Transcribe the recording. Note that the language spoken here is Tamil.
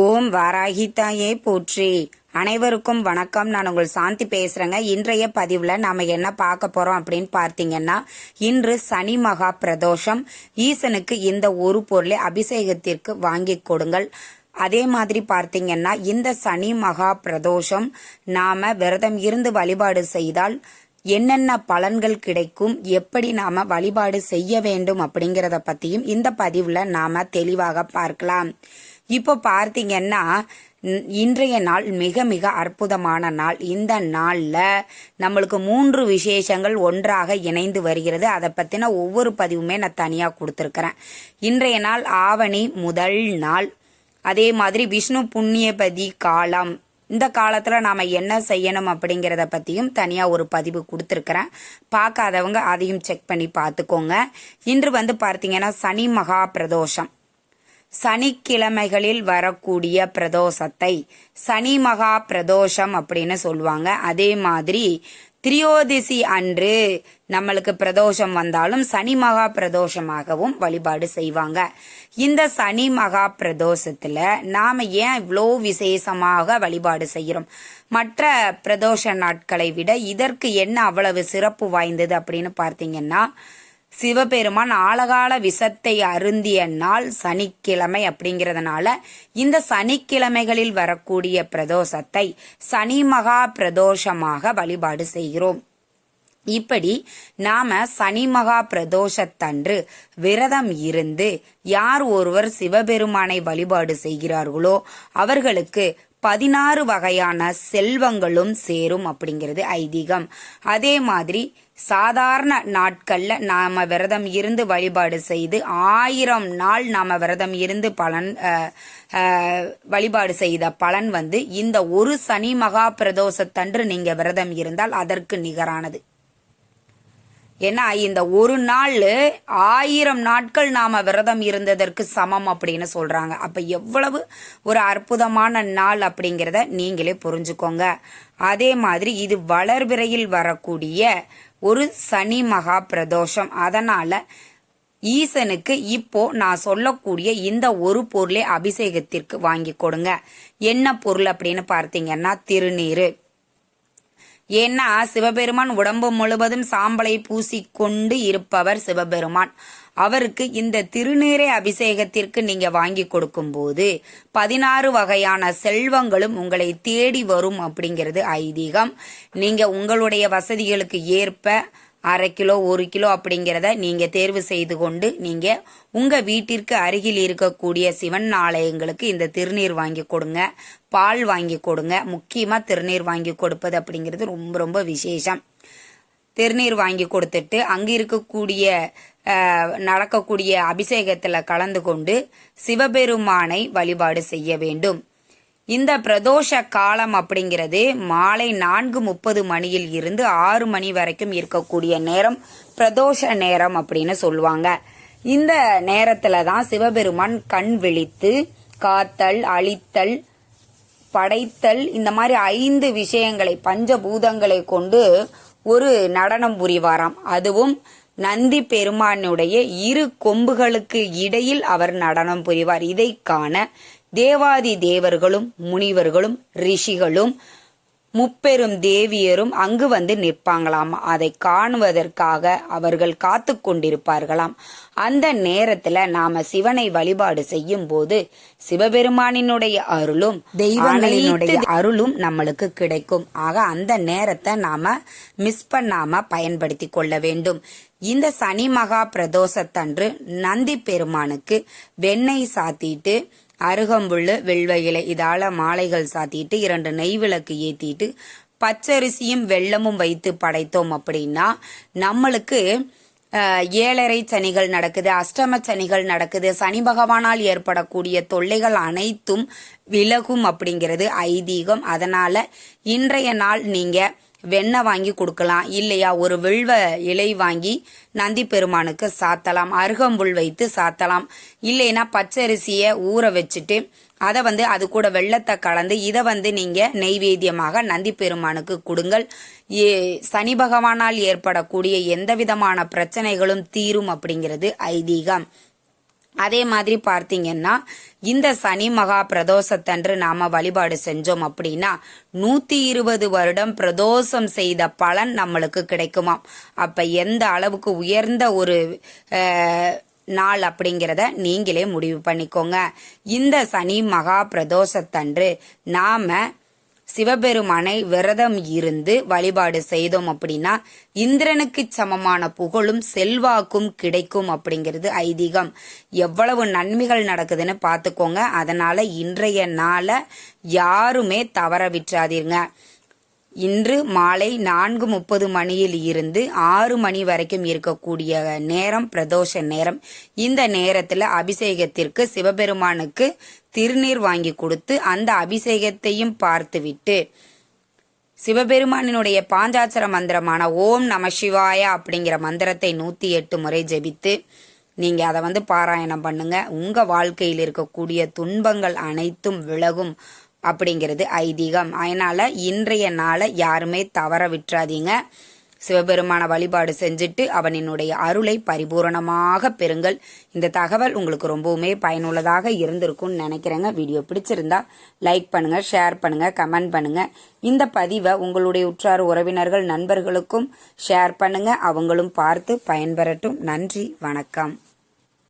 ஓம் வாராகித்தாயே போற்றி. அனைவருக்கும் வணக்கம். நான் உங்கள் சாந்தி பேசுறேங்க. இன்றைய பதிவுல நாம என்ன பார்க்க போறோம் அப்படின்னு பார்த்தீங்கன்னா இன்று சனி மகா பிரதோஷம். ஈசனுக்கு இந்த ஒரு பொருளை அபிஷேகத்திற்கு வாங்கி கொடுங்கள். அதே மாதிரி பார்த்தீங்கன்னா இந்த சனி மகா பிரதோஷம் நாம விரதம் இருந்து வழிபாடு செய்தால் என்னென்ன பலன்கள் கிடைக்கும் எப்படி நாம வழிபாடு செய்ய வேண்டும் அப்படிங்கிறத பத்தியும் இந்த பதிவுல நாம தெளிவாக பார்க்கலாம். இப்போ பார்த்தீங்கன்னா இன்றைய நாள் மிக மிக அற்புதமான நாள். இந்த நாளில் நம்மளுக்கு மூன்று விசேஷங்கள் ஒன்றாக இணைந்து வருகிறது. அதை பற்றின ஒவ்வொரு பதிவுமே நான் தனியாக கொடுத்துருக்குறேன். இன்றைய நாள் ஆவணி முதல் நாள். அதே மாதிரி விஷ்ணு புண்ணியபதி காலம். இந்த காலத்தில் நாம் என்ன செய்யணும் அப்படிங்கிறத பற்றியும் தனியாக ஒரு பதிவு கொடுத்துருக்குறேன். பார்க்காதவங்க அதையும் செக் பண்ணி பார்த்துக்கோங்க. இன்று வந்து பார்த்தீங்கன்னா சனி மகா பிரதோஷம். சனிக்கிழமைகளில் வரக்கூடிய பிரதோஷத்தை சனி மகா பிரதோஷம் அப்படின்னு சொல்லுவாங்க. அதே மாதிரி திரியோதிசி அன்று நம்மளுக்கு பிரதோஷம் வந்தாலும் சனி மகா பிரதோஷமாகவும் வழிபாடு செய்வாங்க. இந்த சனி மகா பிரதோஷத்துல நாம ஏன் இவ்வளோ விசேஷமாக வழிபாடு செய்கிறோம் மற்ற பிரதோஷ நாட்களை விட இதற்கு என்ன அவ்வளவு சிறப்பு வாய்ந்தது அப்படின்னு பார்த்தீங்கன்னா சிவபெருமான் ஆழகால விஷத்தை அருந்திய நாள் சனிக்கிழமை அப்படிங்கிறதுனால இந்த சனிக்கிழமைகளில் வரக்கூடிய பிரதோஷத்தை சனி மகா பிரதோஷமாக வழிபாடு செய்கிறோம். இப்படி நாம சனி மகா பிரதோஷத்தன்று விரதம் இருந்து யார் ஒருவர் சிவபெருமானை வழிபாடு செய்கிறார்களோ அவர்களுக்கு பதினாறு வகையான செல்வங்களும் சேரும் அப்படிங்கிறது ஐதீகம். அதே மாதிரி சாதாரண நாட்கள்ல நாம விரதம் இருந்து வழிபாடு செய்து ஆயிரம் நாள் நாம விரதம் இருந்து பலன் வழிபாடு செய்த பலன் வந்து இந்த ஒரு சனி மகா பிரதோஷத்தன்று நீங்க விரதம் இருந்தால் அதற்கு நிகரானது. ஏன்னா இந்த ஒரு நாள் ஆயிரம் நாட்கள் நாம விரதம் இருந்ததற்கு சமம் அப்படின்னு சொல்றாங்க. அப்ப எவ்வளவு ஒரு அற்புதமான நாள் அப்படிங்கிறத நீங்களே புரிஞ்சுக்கோங்க. அதே மாதிரி இது வளர்பிறையில் வரக்கூடிய ஒரு சனி மகா பிரதோஷம். அதனால ஈசனுக்கு இப்போ நான் சொல்லக்கூடிய இந்த ஒரு பொருளை அபிஷேகத்திற்கு வாங்கி கொடுங்க. என்ன பொருள் அப்படின்னு பார்த்தீங்கன்னா திருநீரு. ஏன்னா சிவபெருமான் உடம்பு முழுவதும் சாம்பலை பூசிக்கொண்டு இருப்பவர் சிவபெருமான். அவருக்கு இந்த திருநீரை அபிஷேகத்திற்கு நீங்க வாங்கி கொடுக்கும்போது பதினாறு வகையான செல்வங்களும் உங்களை தேடி வரும் அப்படிங்கிறது ஐதீகம். நீங்க உங்களுடைய வசதிகளுக்கு ஏற்ப அரை கிலோ ஒரு கிலோ அப்படிங்கிறத நீங்கள் தேர்வு செய்து கொண்டு நீங்கள் உங்கள் வீட்டிற்கு அருகில் இருக்கக்கூடிய சிவன் ஆலயங்களுக்கு இந்த திருநீர் வாங்கி கொடுங்க. பால் வாங்கி கொடுங்க. முக்கியமாக திருநீர் வாங்கி கொடுப்பது அப்படிங்கிறது ரொம்ப ரொம்ப விசேஷம். திருநீர் வாங்கி கொடுத்துட்டு அங்கே இருக்கக்கூடிய நடக்கக்கூடிய அபிஷேகத்தில் கலந்து கொண்டு சிவபெருமானை வழிபாடு செய்ய வேண்டும். இந்த பிரதோஷ காலம் அப்படிங்கிறது மாலை நான்கு முப்பது மணியில் இருந்து ஆறு மணி வரைக்கும் இருக்கக்கூடிய நேரம் பிரதோஷ நேரம் அப்படின்னு சொல்லுவாங்க. இந்த நேரத்துல தான் சிவபெருமான் கண் விழித்து காத்தல் அழித்தல் படைத்தல் இந்த மாதிரி ஐந்து விஷயங்களை பஞ்சபூதங்களை கொண்டு ஒரு நடனம் புரிவாராம். அதுவும் நந்தி பெருமானுடைய இரு கொம்புகளுக்கு இடையில் அவர் நடனம் புரிவார். இதை காண தேவாதி தேவர்களும் முனிவர்களும் ரிஷிகளும் முப்பெரும் தேவியரும் அங்கு வந்து நிற்பாங்களாம். அதை காணுவதற்காக அவர்கள் காத்து கொண்டிருப்பார்களாம். அந்த நேரத்துல நாம சிவனை வழிபாடு செய்யும் போது சிவபெருமானினுடைய அருளும் தெய்வங்களினுடைய அருளும் நம்மளுக்கு கிடைக்கும். ஆக அந்த நேரத்தை நாம மிஸ் பண்ணாம பயன்படுத்தி கொள்ள வேண்டும். இந்த சனி மகா பிரதோஷத்தன்று நந்தி பெருமானுக்கு வெண்ணெய் சாத்திட்டு அருகம்புல்லு வெள்வ இலை இதால மாலைகள் சாத்திட்டு இரண்டு நெய் விளக்கு ஏத்திட்டு பச்சரிசியும் வெள்ளமும் வைத்து படைத்தோம் அப்படின்னா நம்மளுக்கு ஏழரை சனிகள் நடக்குது அஷ்டம சனிகள் நடக்குது சனி பகவானால் ஏற்படக்கூடிய தொல்லைகள் அனைத்தும் விலகும் அப்படிங்கிறது ஐதீகம். அதனால இன்றைய நாள் நீங்க வெண்ணெய் வாங்கி கொடுக்கலாம் இல்லையா? ஒரு வில்வ இலை வாங்கி நந்தி பெருமானுக்கு சாத்தலாம் அருகம்புல் வைத்து சாத்தலாம். இல்லைன்னா பச்சரிசியை ஊற வச்சுட்டு அதை வந்து அது கூட வெள்ளத்தை கலந்து இதை வந்து நீங்கள் நெய்வேத்தியமாக நந்தி பெருமானுக்கு கொடுங்கள். ஏ- சனி பகவானால் ஏற்படக்கூடிய எந்த விதமான பிரச்சனைகளும் தீரும் அப்படிங்கிறது ஐதீகம். அதே மாதிரி பார்த்தீங்கன்னா இந்த சனி மகா பிரதோஷத்தன்று நாம வழிபாடு செஞ்சோம் அப்படின்னா நூத்தி இருபது வருடம் பிரதோஷம் செய்த பலன் நம்மளுக்கு கிடைக்குமாம். அப்ப எந்த அளவுக்கு உயர்ந்த ஒரு நாள் அப்படிங்கிறத நீங்களே முடிவு பண்ணிக்கோங்க. இந்த சனி மகா பிரதோஷத்தன்று நாம சிவபெருமானை விரதம் இருந்து வழிபாடு செய்தோம் அப்படின்னா இந்திரனுக்கு சமமான புகழும் செல்வாக்கும் கிடைக்கும் அப்படிங்கிறது ஐதீகம். எவ்வளவு நன்மைகள் நடக்குதுன்னு பார்த்துக்கோங்க. அதனால இன்றைய நாளை யாருமே தவற விட்டுறாதீங்க. இன்று மாலை நான்கு முப்பது மணியில் இருந்து ஆறு மணி வரைக்கும் இருக்கக்கூடிய நேரம் பிரதோஷ நேரம். இந்த நேரத்தில் அபிஷேகத்திற்கு சிவபெருமானுக்கு திருநீர் வாங்கி கொடுத்து அந்த அபிஷேகத்தையும் பார்த்துவிட்டு சிவபெருமானினுடைய பாஞ்சாட்சர மந்திரமான ஓம் நம சிவாய அப்படிங்கிற மந்திரத்தை நூற்றி எட்டு முறை ஜெபித்து நீங்கள் அதை வந்து பாராயணம் பண்ணுங்க. உங்கள் வாழ்க்கையில் இருக்கக்கூடிய துன்பங்கள் அனைத்தும் விலகும். அப்படிங்கிறது ஐதீகம். அதனால இன்றைய நாளை யாருமே தவற விட்டுறாதீங்க. சிவபெருமான வழிபாடு செஞ்சுட்டு அவனினுடைய அருளை பரிபூரணமாக பெறுங்கள். இந்த தகவல் உங்களுக்கு ரொம்பவுமே பயனுள்ளதாக இருந்திருக்கும்னு நினைக்கிறேங்க. வீடியோ பிடிச்சிருந்தா லைக் பண்ணுங்க ஷேர் பண்ணுங்க கமெண்ட் பண்ணுங்க. இந்த பதிவை உங்களுடைய உற்றார் உறவினர்கள் நண்பர்களுக்கும் ஷேர் பண்ணுங்க. அவங்களும் பார்த்து பயன்பெறட்டும். நன்றி வணக்கம்.